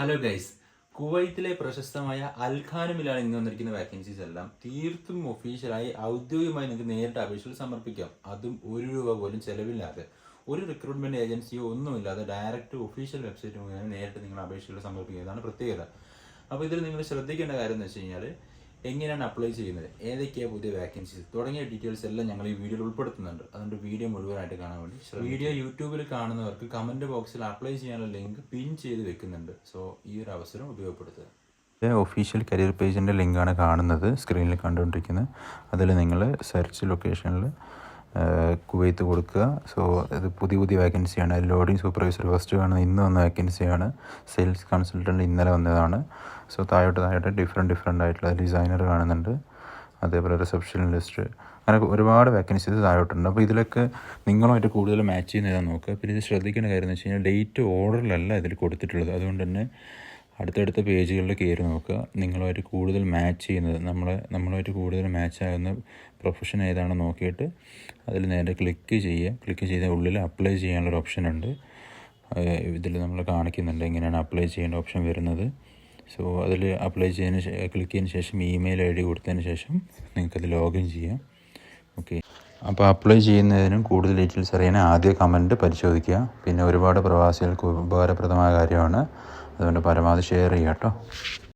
Hello guys കുവൈത്തിലെ പ്രശസ്തമായ അൽഖാനുമിലാണ് ഇന്ന് വന്നിരിക്കുന്ന വാക്കൻസീസ് എല്ലാം. തീർത്തും ഒഫീഷ്യലായി ഔദ്യോഗികമായി നിങ്ങൾക്ക് നേരിട്ട് അപേക്ഷകൾ സമർപ്പിക്കാം. അതും ഒരു രൂപ പോലും ചെലവില്ലാതെ. ഒരു റിക്രൂട്ട്മെന്റ് ഏജൻസിയോ ഒന്നുമില്ലാതെ ഡയറക്റ്റ് ഒഫീഷ്യൽ വെബ്സൈറ്റ് മുഖേന നേരിട്ട് നിങ്ങൾ അപേക്ഷകൾ സമർപ്പിക്കുന്നതാണ് പ്രത്യേകത. അപ്പോൾ ഇതിൽ നിങ്ങൾ ശ്രദ്ധിക്കേണ്ട കാര്യം എന്ന് വെച്ച് കഴിഞ്ഞാൽ എങ്ങനെയാണ് അപ്ലൈ ചെയ്യുന്നത്? ഏതൊക്കെയാണ് പുതിയ വാക്കൻസീസ് തുടങ്ങിയ ഡീറ്റെയിൽസ് എല്ലാം ഞങ്ങൾ ഈ വീഡിയോയിൽ ഉൾപ്പെടുത്തുന്നുണ്ട്. അതുകൊണ്ട് വീഡിയോ മുഴുവനായിട്ട് കാണാൻ വേണ്ടി വീഡിയോ യൂട്യൂബിൽ കാണുന്നവർക്ക് കമന്റ് ബോക്സിൽ അപ്ലൈ ചെയ്യാനുള്ള ലിങ്ക് പിൻ ചെയ്ത് വെക്കുന്നുണ്ട്. സോ ഈ ഒരു അവസരം ഉപയോഗപ്പെടുത്തുക. ഒഫീഷ്യൽ കരിയർ പേജിന്റെ ലിങ്കാണ് കാണുന്നത് സ്ക്രീനിൽ കണ്ടുകൊണ്ടിരിക്കുന്നത്. അതിൽ നിങ്ങൾ സെർച്ച് ലൊക്കേഷനിൽ കുവൈത്ത് കൊടുക്കുക. സോ ഇത് പുതിയ പുതിയ വേക്കൻസിയാണ് ലോഡിംഗ് സൂപ്പർവൈസർ ഫസ്റ്റ് കാണുന്ന ഇന്ന് വന്ന വേക്കൻസിയാണ് സെയിൽസ് കൺസൾട്ടന്റ് ഇന്നലെ വന്നതാണ്. സോ താഴോട്ട് താഴോട്ട് ഡിഫറെന്റ് ഡിഫറെന്റ് ആയിട്ടുള്ള ഡിസൈനർ കാണുന്നുണ്ട്. അതേപോലെ റിസപ്ഷനിലിസ്റ്റ് അങ്ങനെ ഒരുപാട് വേക്കൻസീസ് താഴോട്ടുണ്ട്. അപ്പോൾ ഇതിലൊക്കെ നിങ്ങളുമായിട്ട് കൂടുതൽ മാച്ച് ചെയ്യുന്ന നോക്കുക. പിന്നെ ഇത് ശ്രദ്ധിക്കേണ്ട കാര്യം എന്ന് വെച്ച് കഴിഞ്ഞാൽ ഡേറ്റ് ഓർഡറിലല്ല ഇതിൽ കൊടുത്തിട്ടുള്ളത്. അതുകൊണ്ട് തന്നെ അടുത്തടുത്ത പേജുകളിൽ കയറി നോക്കുക. നിങ്ങളുമായിട്ട് കൂടുതൽ മാച്ച് ചെയ്യുന്നത് നമ്മളെ നമ്മളുമായിട്ട് കൂടുതൽ മാച്ച് ആകുന്ന പ്രൊഫഷൻ ഏതാണെന്ന് നോക്കിയിട്ട് അതിൽ നേരെ ക്ലിക്ക് ചെയ്യുക. ക്ലിക്ക് ചെയ്ത ഉള്ളിൽ അപ്ലൈ ചെയ്യാനുള്ളൊരു ഓപ്ഷൻ ഉണ്ട്. ഇതിൽ നമ്മൾ കാണിക്കുന്നുണ്ട് എങ്ങനെയാണ് അപ്ലൈ ചെയ്യേണ്ട ഓപ്ഷൻ വരുന്നത്. സോ അതിൽ അപ്ലൈ ചെയ്യുന്ന ക്ലിക്ക് ചെയ്തതിന് ശേഷം ഇമെയിൽ ഐ ഡി കൊടുത്തതിന് ശേഷം നിങ്ങൾക്കത് ലോഗിൻ ചെയ്യാം. ഓക്കെ അപ്പോൾ അപ്ലൈ ചെയ്യുന്നതിനും കൂടുതൽ ഡീറ്റെയിൽസ് അറിയാൻ ആദ്യ കമന്റ് പരിശോധിക്കുക. പിന്നെ ഒരുപാട് പ്രവാസികൾക്ക് ഉപകാരപ്രദമായ കാര്യമാണ്. അതുകൊണ്ട് പരമാവധി ഷെയർ ചെയ്യുക കേട്ടോ.